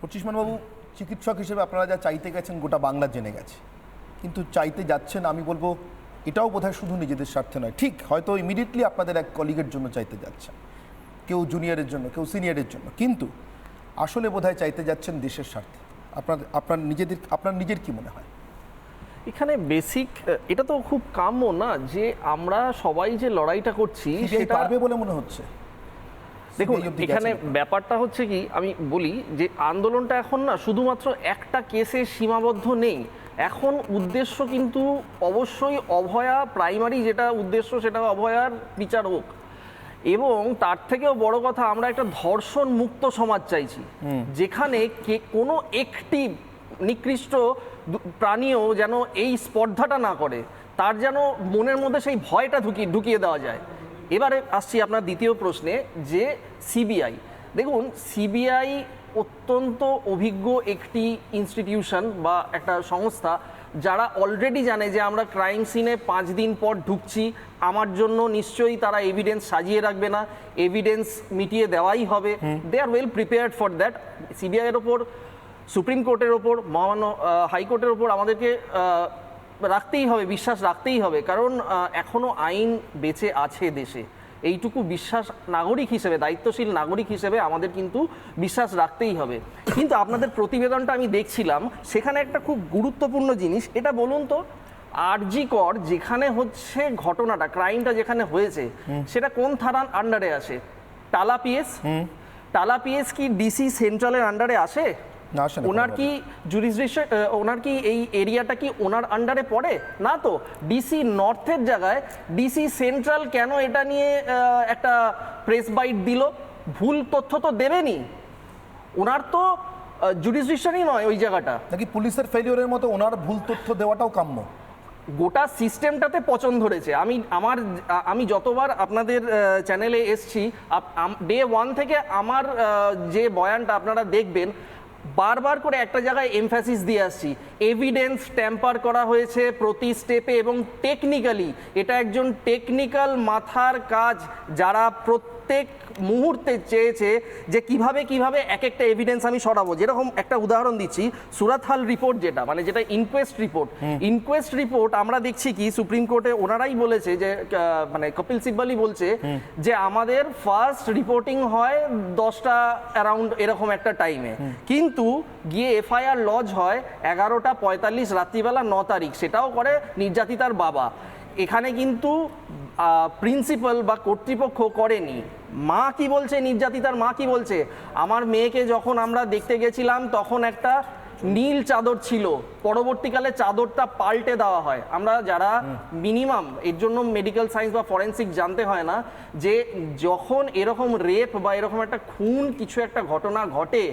পঁচিশমানবাবু চিকিৎসক হিসেবে আপনারা যা চাইতে গেছেন গোটা বাংলা জেনে গেছে। কিন্তু চাইতে যাচ্ছেন আমি বলব এটাও বোধহয় শুধু নিজেদের স্বার্থে নয়। ঠিক হয়তো ইমিডিয়েটলি আপনাদের এক কলিগের জন্য চাইতে যাচ্ছেন কেউ জুনিয়রের জন্য কেউ সিনিয়রের জন্য। কিন্তু আসলে বোধহয় চাইতে যাচ্ছেন দেশের স্বার্থে। আপনার আপনার নিজেদের আপনার নিজের কি মনে হয়? এখানে বেসিক এটা তো খুব কাম্য না যে আমরা সবাই যে লড়াইটা করছি সেটা পারবে বলে মনে হচ্ছে। দেখুন এখানে। ব্যাপারটা হচ্ছে কি আমি বলি যে আন্দোলনটা এখন না শুধুমাত্র একটা কেসে সীমাবদ্ধ নেই। এখন উদ্দেশ্য কিন্তু অবশ্যই অভয়া প্রাইমারি যেটা উদ্দেশ্য সেটা অভয়ার বিচার হোক। এবং তার থেকেও বড় কথা আমরা একটা ধর্ষণ মুক্ত সমাজ চাইছি। যেখানে কে কোনো একটি নিকৃষ্ট প্রাণীও যেন এই স্পর্ধাটা না করে তার যেন মনের মধ্যে সেই ভয়টা ঢুকিয়ে ঢুকিয়ে দেওয়া যায়। এবারে আসছি আপনার দ্বিতীয় প্রশ্নে যে সিবিআই দেখুন সিবিআই অত্যন্ত অভিজ্ঞ একটি ইনস্টিটিউশন বা একটা সংস্থা যারা অলরেডি জানে যে আমরা ক্রাইম সিনে পাঁচ দিন পর ঢুকছি আমার জন্য নিশ্চয়ই তারা এভিডেন্স সাজিয়ে রাখবে না এভিডেন্স মিটিয়ে দেওয়াই হবে। They are well prepared for that সিবিআইয়ের ওপর সুপ্রিম কোর্টের ওপর মহামান্য হাইকোর্টের ওপর আমাদেরকে রাখতেই হবে বিশ্বাস রাখতেই হবে। কারণ আহ, এখনও আইন বেঁচে আছে দেশে। এইটুকু বিশ্বাস নাগরিক হিসেবে দায়িত্বশীল নাগরিক হিসেবে আমাদের কিন্তু বিশ্বাস রাখতেই হবে। কিন্তু আপনাদের প্রতিবেদনটা আমি দেখছিলাম সেখানে একটা খুব গুরুত্বপূর্ণ জিনিস এটা বলুন তো আরজি কর যেখানে হচ্ছে ঘটনাটা ক্রাইমটা যেখানে হয়েছে সেটা কোন থানার আন্ডারে আসে? টালা পিএস টালা পিএস কি ডিসি সেন্ট্রালের আন্ডারে আসে? না, ওনার কি জুরিসডিকশন ওনার কি এই এরিয়াটা কি ওনার আন্ডারে পড়ে? না তো ডিসি নর্থের জায়গায় ডিসি সেন্ট্রাল কেন এটা নিয়ে একটা প্রেস বাইট দিল? ভুল তথ্য তো দেবেনি। ওনার তো জুরিসডিকশনই নয় ওই জায়গাটা। নাকি পুলিশের ফেলিওরের মতো ওনার ভুল তথ্য দেওয়াটাও কাম্য? গোটা সিস্টেমটাতে পচন ধরেছে। আমি আমার আমি যতবার আপনাদের চ্যানেলে এসছি ডে ওয়ান থেকে আমার যে বয়ানটা আপনারা দেখবেন বারবার করে একটা জায়গায় এমফ্যাসিস দিয়ে আসছি। এভিডেন্স ট্যাম্পার করা হয়েছে প্রতি স্টেপে এবং টেকনিক্যালি এটা একজন টেকনিক্যাল মাথার কাজ। যারা প্রত্যেক মুহূর্তে চেয়েছে যে কীভাবে কীভাবে এক একটা এভিডেন্স আমি সরাবো। যেরকম একটা উদাহরণ দিচ্ছি সুরাতহাল রিপোর্ট যেটা মানে যেটা ইনকোয়েস্ট রিপোর্ট ইনকোয়েস্ট রিপোর্ট আমরা দেখছি কি সুপ্রিম কোর্টে ওনারাই বলেছে যে মানে কপিল সিব্বালি বলছে যে আমাদের ফার্স্ট রিপোর্টিং হয় দশটা অ্যারাউন্ড এরকম একটা টাইমে কিন্তু গিয়ে এফআইআর লজ হয় এগারোটা পঁয়তাল্লিশ রাত্রিবেলা ন তারিখ সেটাও করে নির্যাতিতার বাবা। এখানে কিন্তু প্রিন্সিপাল বা কর্তৃপক্ষ করেনি। মা কি বলছে? নির্যাতিতার মা কি বলছে? আমার মেয়েকে যখন আমরা দেখতে গেছিলাম তখন একটা নীল চাদর ছিল। পরবর্তীকালে চাদরটা পাল্টে দেওয়া হয়। আমরা যারা মিনিমাম এর জন্য মেডিকেল সায়েন্স বা ফরেন্সিক জানতে হয় না যে যখন এরকম রেপ বা এরকম একটা খুন কিছু একটা ঘটনা ঘটে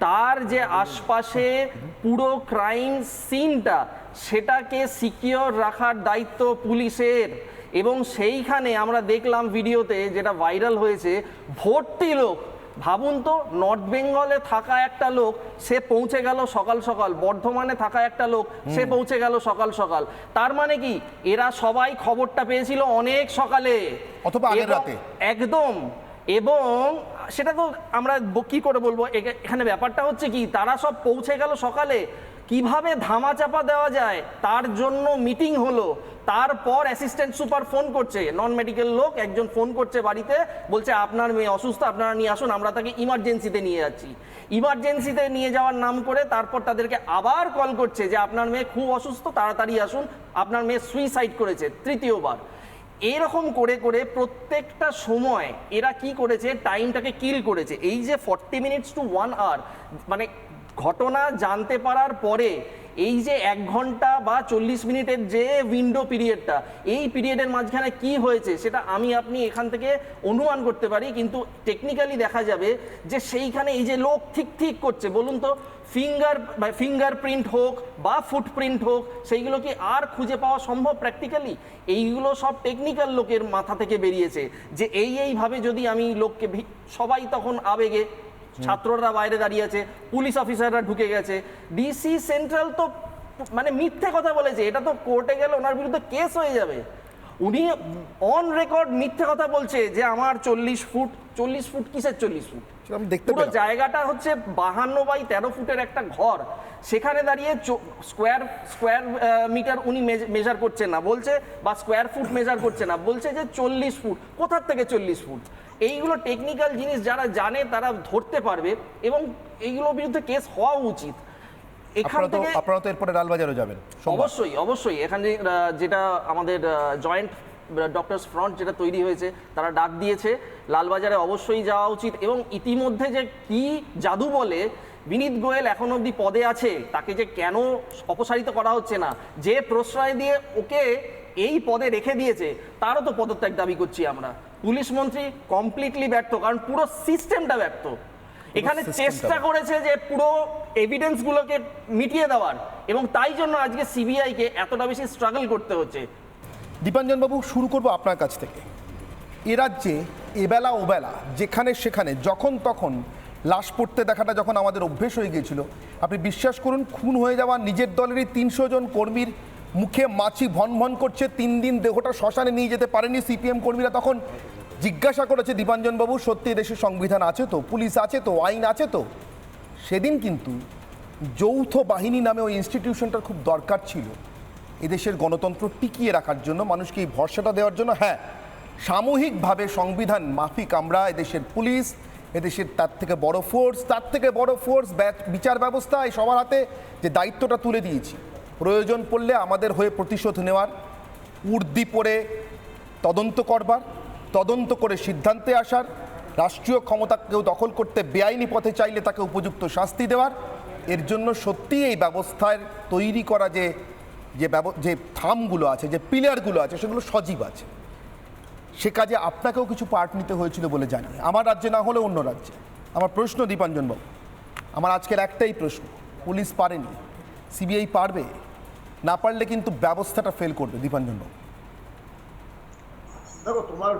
তার যে আশপাশে পুরো ক্রাইম সিনটা সেটাকে সিকিওর রাখার দায়িত্ব পুলিশের। এবং সেইখানে আমরা দেখলাম ভিডিওতে যেটা ভাইরাল হয়েছে ভর্তি লোক। ভাবুন তো নর্থ বেঙ্গলে থাকা একটা লোক সে পৌঁছে গেল সকাল সকাল। বর্ধমানে থাকা একটা লোক সে পৌঁছে গেল সকাল সকাল। তার মানে কি? এরা সবাই খবরটা পেয়েছিল অনেক সকালে। অথবা আগের এবং- রাতে। একদম। এবং সেটা তো আমরা কি করে বলব? এখা- এখানে ব্যাপারটা হচ্ছে কি? তারা সব পৌঁছে গেল সকালে। কীভাবে ধামাচাপা দেওয়া যায়? তার জন্য মিটিং হলো। তারপর অ্যাসিস্ট্যান্ট সুপার ফোন করছে। নন মেডিকেল লোক একজন ফোন করছে বাড়িতে, বলছে, আপনার মেয়ে অসুস্থ, আপনারা নিয়ে আসুন, আমরা তাকে ইমার্জেন্সিতে নিয়ে যাচ্ছি। ইমার্জেন্সিতে নিয়ে যাওয়ার নাম করে তারপর তাদেরকে আবার কল করছে যে, আপনার মেয়ে খুব অসুস্থ, তাড়াতাড়ি আসুন। আপনার মেয়ে সুইসাইড করেছে, তৃতীয়বার। এরকম করে করে প্রত্যেকটা সময় এরা কি করেছে? টাইমটাকে কিল করেছে। এই যে forty minutes to one hour মানে ঘটনা জানতে পারার পরে এই যে এক ঘণ্টা বা চল্লিশ মিনিটের যে উইন্ডো পিরিয়ডটা এই পিরিয়ডের মাঝখানে কি হয়েছে সেটা আমি আপনি এখান থেকে অনুমান করতে পারি, কিন্তু টেকনিক্যালি দেখা যাবে যে সেইখানে এই যে লোক ঠিক ঠিক করছে, বলুন তো ফিঙ্গার ফিঙ্গারপ্রিন্ট হোক বা ফুটপ্রিন্ট হোক, সেইগুলো কি আর খুঁজে পাওয়া সম্ভব প্র্যাকটিক্যালি এইগুলো সব টেকনিক্যাল লোকের মাথা থেকে বেরিয়েছে যে এই এইভাবে যদি আমি লোককে সবাই তখন আবেগে ছাত্ররা বাইরে দাঁড়িয়ে আছে পুলিশ অফিসাররা ঢুকে গেছে। ডিসি সেন্ট্রাল তো মানে মিথ্যে কথা বলেছে এটা তো কোর্টে গেলে ওনার বিরুদ্ধে কেস হয়ে যাবে। উনি অন রেকর্ড মিথ্যে কথা বলছে যে আমার চল্লিশ ফুট চল্লিশ ফুট কিসের চল্লিশ ফুট? পুরো জায়গাটা হচ্ছে বাহান্ন বাই তেরো ফুটের একটা ঘর। সেখানে দাঁড়িয়ে স্কোয়ার স্কোয়ার মিটার উনি মেজার করছেন না। বলছে বা স্কোয়ার ফুট মেজার করছে না। বলছে যে চল্লিশ ফুট। কোথার থেকে চল্লিশ ফুট? এইগুলো টেকনিক্যাল জিনিস যারা জানে তারা ধরতে পারবে এবং এইগুলোর বিরুদ্ধে কেস হওয়া উচিত। এখান থেকে আপনারা তো এরপরে লালবাজারও যাবেন অবশ্যই অবশ্যই। এখানে যেটা আমাদের জয়েন্ট ডক্টরস ফ্রন্ট যেটা তৈরি হয়েছে তারা ডাক দিয়েছে। লালবাজারে অবশ্যই যাওয়া উচিত এবং ইতিমধ্যে যে কি জাদু বলে বিনীত গোয়েল এখন অবধি পদে আছে। তাকে যে কেন অপসারিত করা হচ্ছে না যে প্রশ্রয় দিয়ে ওকে এই পদে রেখে দিয়েছে তারও তো পদত্যাগ দাবি করছি আমরা। পুলিশ মন্ত্রী কমপ্লিটলি ব্যর্থ কারণ পুরো সিস্টেমটা ব্যর্থ। এখানে চেষ্টা করেছে যে পুরো এভিডেন্স গুলোকে মিটিয়ে দেওয়ার এবং তাই জন্য আজকে সিবিআই কে এতটা বেশি স্ট্রাগল করতে হচ্ছে। দীপাঞ্জন বাবু শুরু করব আপনার কাছ থেকে। এ রাজ্যে এবেলা ওবেলা যেখানে সেখানে যখন তখন লাশ পড়তে দেখাটা যখন আমাদের অভ্যেস হয়ে গিয়েছিল আপনি বিশ্বাস করুন খুন হয়ে যাওয়া নিজের দলেরই তিনশো জন কর্মীর মুখে মাছি ভন ভন করছে, তিন দিন দেহটা শ্মশানে নিয়ে যেতে পারেনি সিপিএম কর্মীরা। তখন জিজ্ঞাসা করেছে দীপাঞ্জন বাবু সত্যি দেশের সংবিধান আছে তো? পুলিশ আছে তো? আইন আছে তো? সেদিন কিন্তু যৌথ বাহিনী নামে ওই ইনস্টিটিউশনটার খুব দরকার ছিল। এদেশের গণতন্ত্র টিকিয়ে রাখার জন্য, মানুষকে এই ভরসাটা দেওয়ার জন্য। হ্যাঁ সামূহিকভাবে সংবিধান মাফিক আমরা, এদেশের পুলিশ, এদেশের তার থেকে বড় ফোর্স তার থেকে বড় ফোর্স বিচার ব্যবস্থা এই সবার হাতে যে দায়িত্বটা তুলে দিয়েছি। প্রয়োজন পড়লে আমাদের হয়ে প্রতিশোধ নেওয়ার উর্দি পরে তদন্ত করবার, তদন্ত করে সিদ্ধান্তে আসার, রাষ্ট্রীয় ক্ষমতা কেউ দখল করতে বেআইনি পথে চাইলে তাকে উপযুক্ত শাস্তি দেওয়ার, এর জন্য সত্যি এই ব্যবস্থার তৈরি করা যে যে যে থামগুলো আছে, যে পিলারগুলো আছে, সেগুলো সজীব আছে। সে কাজে আপনাকেও কিছু পার্ট নিতে হয়েছিল বলে জানি। আমার রাজ্যে না হলে অন্য রাজ্যে। আমার প্রশ্ন দীপাঞ্জন বাবু আমার আজকের একটাই প্রশ্ন, পুলিশ পারেনি। সিবিআই পারবে? না পারলে কিন্তু ব্যবস্থাটা ফেল করবে দীপাঞ্জন বাবু দেখো, তোমার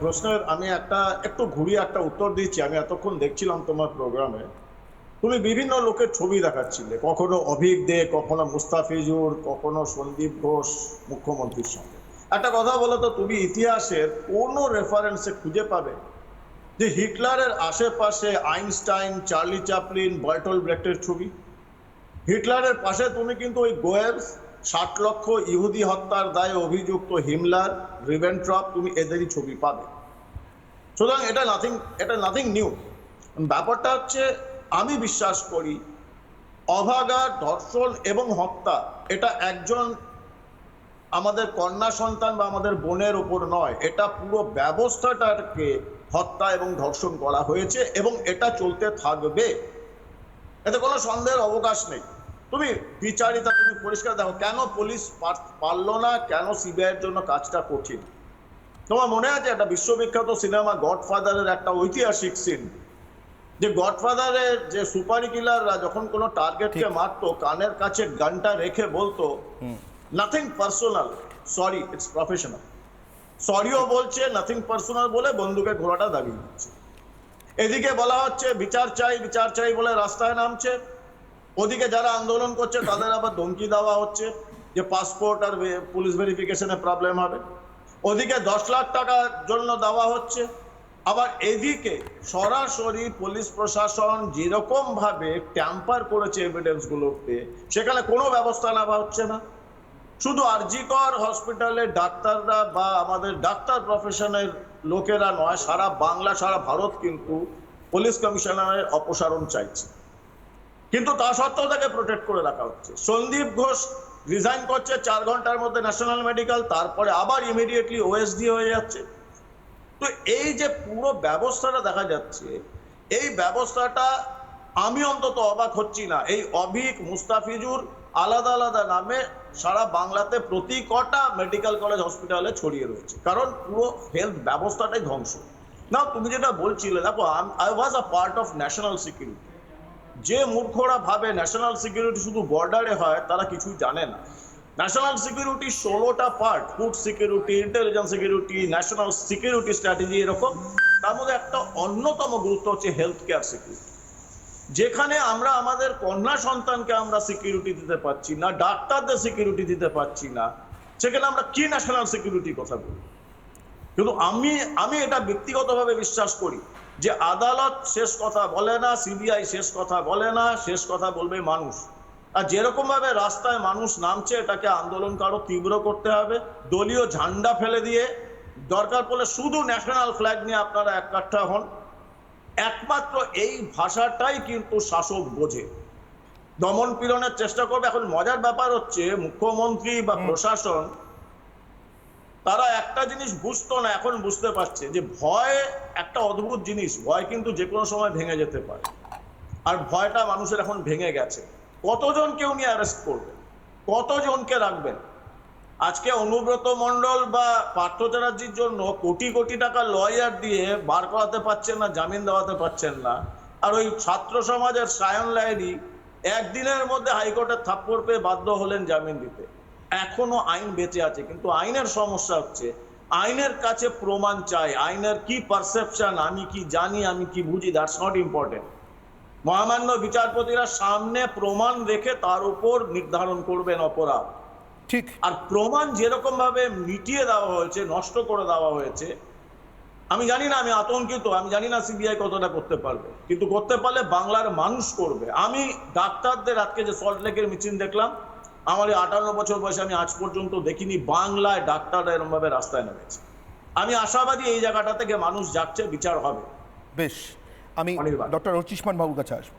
প্রশ্নের আমি একটা, একটু ঘুরিয়ে একটা উত্তর দিচ্ছি। আমি এতক্ষণ দেখছিলাম তোমার প্রোগ্রামে। তুমি বিভিন্ন লোকের ছবি দেখাচ্ছিলে। কখনো অভিক দে, কখনো মুস্তাফিজুর, কখনো সন্দীপ ঘোষ, মুখ্যমন্ত্রীর সঙ্গে। একটা কথা বলো তো, তুমি ইতিহাসের কোনো রেফারেন্সে খুঁজে পাবে? যে হিটলারের আশেপাশে আইনস্টাইন, চার্লি চ্যাপলিন বয়টল ব্রেক্টের ছবি? হিটলারের পাশে তুমি কিন্তু ওই গোয়েবস, ষাট লক্ষ ইহুদি হত্যার দায়ে অভিযুক্ত হিমলার, রিভেন্ট্রপ, তুমি এদেরই ছবি পাবে। সুতরাং এটা নাথিং এটা নাথিং নিউ ব্যাপারটা হচ্ছে, আমি বিশ্বাস করি, অভাগা, ধর্ষণ এবং হত্যা এটা একজন আমাদের কন্যা সন্তান বা আমাদের বোনের ওপর নয়। এটা পুরো ব্যবস্থাটাকে হত্যা এবং ধর্ষণ করা হয়েছে এবং এটা চলতে থাকবে। এতে কোনো সন্দেহের অবকাশ নেই। তুমি বিচারিতা তুমি পরিষ্কার দেখো কেন পুলিশ পারল না? কেন সিবিআই এর জন্য কাজটা কঠিন? তোমার মনে আছে একটা বিশ্ববিখ্যাত সিনেমা গডফাদারের একটা ঐতিহাসিক সিন যে গডফাদারের যে সুপারি কিলাররা যখন কোনো টার্গেটকে মারতো কানের কাছে গানটা রেখে বলতো nothing personal sorry it's professional সরিও বলছে নাথিং পার্সোনাল বলে বন্দুকের ঘোড়াটা দাবিয়ে দিচ্ছে। এদিকে বলা হচ্ছে বিচার চাই বিচার চাই বলে রাস্তায় নামছে। ওদিকে যারা আন্দোলন করছে, তাদের আবার ধমকি দেওয়া হচ্ছে যে পাসপোর্ট আর পুলিশ ভেরিফিকেশনে প্রবলেম হবে। ওদিকে দশ লাখ টাকার জন্য দেওয়া হচ্ছে। আবার এদিকে সরাসরি পুলিশ প্রশাসন যেরকম ভাবে ট্যাম্পার করেছে এভিডেন্স গুলোতে সেখানে কোনো ব্যবস্থা নেওয়া হচ্ছে না। শুধু আরজিকর হসপিটালে ডাক্তাররা বা আমাদের ডাক্তার প্রফেশনের লোকেরা নয়, সারা বাংলা, সারা ভারত কিন্তু পুলিশ কমিশনারের অপসারণ চাইছে। কিন্তু তা সত্ত্বেও তাকে প্রোটেক্ট করে রাখা হচ্ছে। সন্দীপ ঘোষ রিজাইন করছে চার ঘণ্টার মধ্যে ন্যাশনাল মেডিকেল তারপরে আবার ইমিডিয়েটলি ওএসডি হয়ে যাচ্ছে। তো এই যে পুরো ব্যবস্থাটা দেখা যাচ্ছে, এই ব্যবস্থাটা আমি অন্তত অবাক হচ্ছি না। এই অভিক মুস্তাফিজুর আলাদা আলাদা নামে সারা বাংলাতে প্রতি কটা মেডিকেল কলেজ হসপিটালে ছড়িয়ে রয়েছে। কারণ পুরো হেলথ ব্যবস্থাটাই ধ্বংস। না তুমি যেটা বলছিলে, দেখো I was a part of national security যে মূর্খরা ভাবে ন্যাশনাল সিকিউরিটি শুধু বর্ডারে হয়, তারা কিছুই জানে না। ন্যাশনাল সিকিউরিটি ষোলোটা part food security intelligence security national security strategy এরকম। তার মধ্যে একটা অন্যতম গুরুত্ব হচ্ছে হেলথ কেয়ার সিকিউরিটি যেখানে আমরা আমাদের কন্যা সন্তানকে আমরা সিকিউরিটি দিতে পারছি না, ডাক্তারদের সিকিউরিটি দিতে পারছি না। সেখানে আমরা কি ন্যাশনাল সিকিউরিটি কথা বলি? কিন্তু আমি আমি এটা ব্যক্তিগতভাবে বিশ্বাস করি যে আদালত শেষ কথা বলে না সিবিআই শেষ কথা বলে না শেষ কথা বলবে মানুষ। আর যেরকম ভাবে রাস্তায় মানুষ নামছে এটাকে আন্দোলনকে আরও তীব্র করতে হবে। দলীয় ঝান্ডা ফেলে দিয়ে দরকার পড়লে শুধু ন্যাশনাল ফ্ল্যাগ নিয়ে আপনারা এককাঠা হন। একমাত্র এই ভাষাটাই কিন্তু শাসক বোঝে। দমন পীড়নের চেষ্টা করবে। এখন মজার ব্যাপার হচ্ছে মুখ্যমন্ত্রী বা প্রশাসন তারা একটা জিনিস বুঝতো না, এখন বুঝতে পারছে যে ভয় একটা অদ্ভুত জিনিস, ভয় কিন্তু যে কোনো সময় ভেঙে যেতে পারে। আর ভয়টা মানুষের এখন ভেঙে গেছে। কতজনকে উনি অ্যারেস্ট করবেন কতজনকে রাখবেন? আজকে অনুব্রত মণ্ডল বা পার্থ চ্যাটার্জির জন্য কোটি কোটি টাকা লয়ার দিয়ে বার করাতে পারছেন না, জামিন দেওয়াতে পারছেন না। আর ওই ছাত্র সমাজের সায়ন লাইরি একদিনের মধ্যে হাইকোর্টের থাপ্পড় পেয়ে বাধ্য হলেন জামিন দিতে। এখনও আইন বেঁচে আছে কিন্তু আইনের সমস্যা হচ্ছে আইনের কাছে প্রমাণ চাই আইনের কি পারসেপশন আমি কি জানি আমি কি বুঝি দ্যাটস নট ইম্পর্টেন্ট মহামান্য বিচারপতিরা সামনে প্রমাণ রেখে তার উপর নির্ধারণ করবেন অপরাধ। ঠিক। আর প্রমাণ যেরকম ভাবে মিটিয়ে দেওয়া হয়েছে নষ্ট করে দেওয়া হয়েছে আমি জানি না আমি আতঙ্কিত আমি জানি না সিবিআই কতটা করতে পারবে কিন্তু করতে পারলে বাংলার মানুষ করবে। আমি ডাক্তারদের আজকে যে সল্টলেকের মিছিল দেখলাম আমার এই আটান্ন বছর বয়সে আমি আজ পর্যন্ত দেখিনি বাংলায় ডাক্তাররা এরমভাবে রাস্তায় নেমেছে। আমি আশাবাদী এই জায়গাটা থেকে মানুষ যাচ্ছে বিচার হবে। বেশ আমি। ডক্টর রচিসমান বাবুর কাছে আসব।